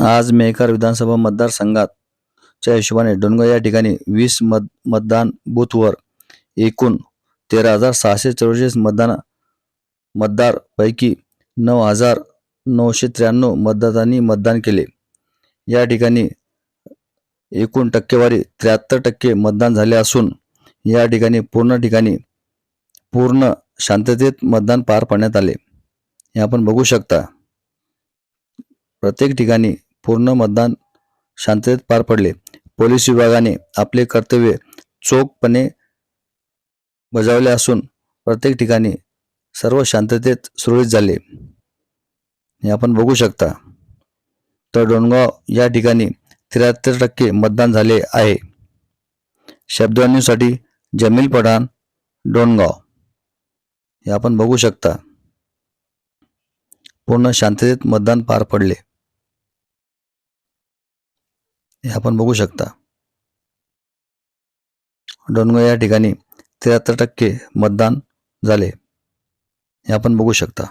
आज मेहकर विधानसभा मतदारसंघाच्या हिशोबाने डोणगाव या ठिकाणी वीस मत मतदान बूथवर एकूण तेरा हजार सहाशे चौवेचाळीस मतदान मतदारपैकी नऊ हजार नऊशे त्र्याण्णव मतदारांनी मतदान केले. या ठिकाणी एकूण टक्केवारी त्र्याहत्तर टक्के मतदान झाले असून या ठिकाणी पूर्ण ठिकाणी पूर्ण शांततेत मतदान पार पाडण्यात आले. हे आपण बघू शकता. प्रत्येक ठिकाणी पूर्ण मतदान शांततेत पार पडले. पोलीस विभागाने आपले कर्तव्य चोखपणे बजावले असून प्रत्येक ठिकाणी सर्व शांततेत सुरळीत झाले. हे आपण बघू शकता. तर डोणगाव या ठिकाणी त्र्याहत्तर टक्के मतदान झाले आहे. शब्दवाणीसाठी जमील पठाण डोणगाव. हे आपण बघू शकता. पूर्ण शांततेत मतदान पार पडले. हे आपण बघू शकता. डोणगाव या ठिकाणी त्र्याहत्तर टक्के मतदान झाले. हे आपण बघू शकता.